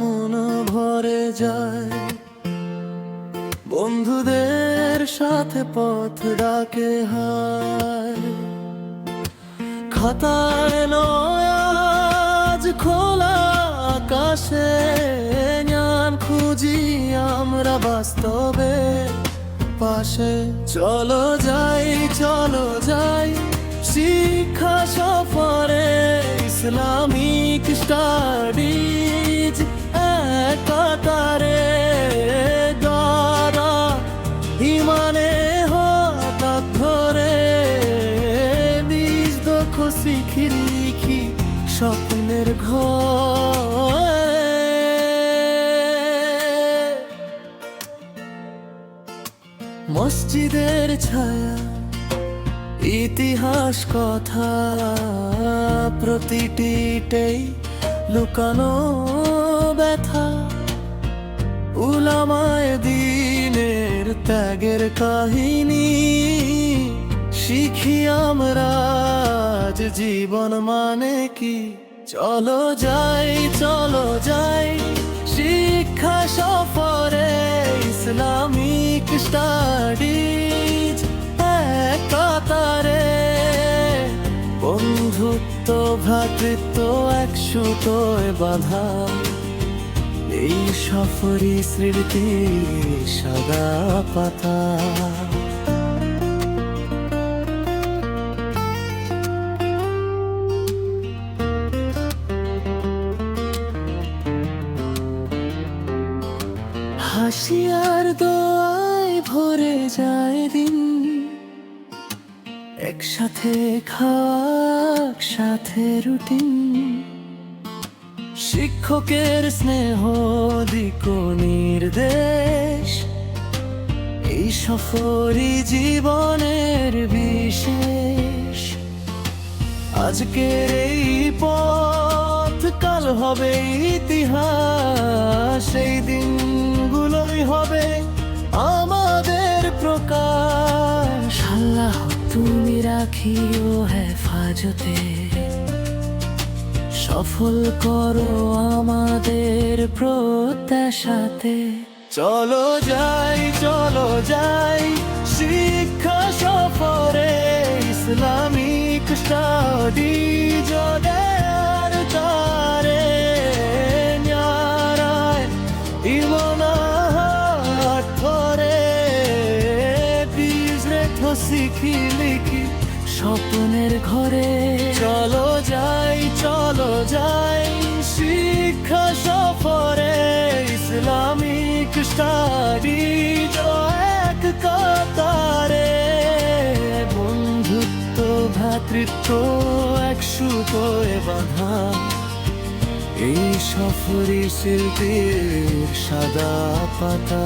মন ভরে যায়। বন্ধুদের সাথে পথ ডাকে হায়। খাতায় নয় আজ খোলা আকাশে, জ্ঞান খুঁজি আমরা বাস্তবে। পাশে চলো যাই চলো যাই, শিক্ষা সফরে ইসলামিক স্টাডিজ মসজিদের ছায়া, ইতিহাস কথা প্রতিটিতেই লুকানো ব্যথা। উলামায় দিনের ত্যাগের কাহিনী, শিখি আমরা জীবন মানে কি? চলো যাই চলো যাই, শিক্ষা সফরে ইসলামিক স্টাডিজ কাতারে বন্ধুত্ব, ভ্রাতৃত্ব এক সুতোয় বাঁধা। এই সফরি স্মৃতি সাদা পাতা। হাসি আর দোয়ায় ভরে যায় দিন। একসাথে খাওয়া একসাথে রুটিন। শিক্ষকের স্নেহ দিক নির্দেশ। এই সফরি জীবনের বিশেষ। আজকের এই পথ, কাল হবে ইতিহাস। এই দিনগুলোই হবে আমাদের প্রকাশ। আল্লাহ, তুমি রাখিও হেফাজতে। সফল করো আমাদের প্রত্যাশাতে। চলো যাই চলো যাই, শিক্ষা সফরে, ইসলামিক স্টাডি। শিখি লিখি স্বপ্নের ঘরে। চলো যাই চলো যাই, শিক্ষা সফরে ইসলামিক স্টাডি এক কাতারে। বন্ধুত্ব, ভ্রাতৃত্ব, এক সুতোয় বাঁধা। এই সফরি শিল্পীর সাদা পাতা।